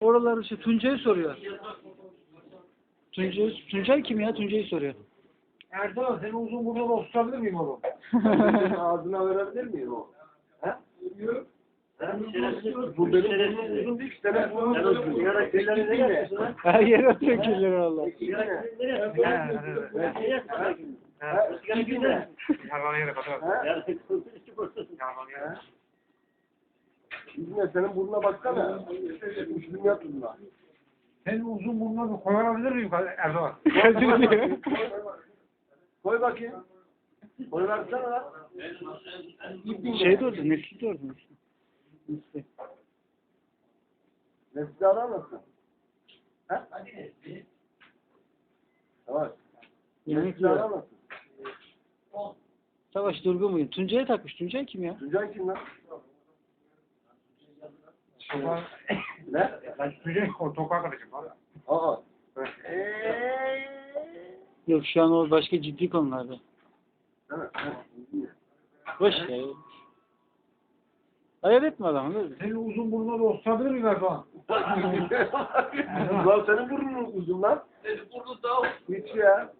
Oraları işte Tuncay'ı soruyor. Tuncay, Tuncay kim ya? Tuncay'ı soruyor. Erdoğan seni uzun burada da oturabilir miyim oğlum? Ağzına verebilir miyim o? He? Yok. Bu benim burnum uzun değil ki. Lan? Her yere atıyor kirleri valla. Sigara Sigara güzel. Yalan yere kadar. He? İzmir senin burnuna baksana. Üç dünya tuzuna. Senin uzun burnuna bir koyabilir miyim Erdoğan? Koy bakayım. Koy versene lan. Şey orada, Nesli orada. Nesli. Nesli arar mısın? He? Savaş. Yemek Nesli arar yiyor. mısın? Savaş durgun bugün. Tuncay'a takmış. Tuncay kim ya? Tuncay kim lan? Ne? Ben Tücek o tokağa kardeşim. Aa. Yok şu an o başka ciddi konularda. Evet. Boş ya. Hayal etme adamı. mi? Senin uzun burnuna da oturabilir miyim Erdoğan? Lan senin burnun uzun lan. Senin burnun daha uzun. Hiç ya.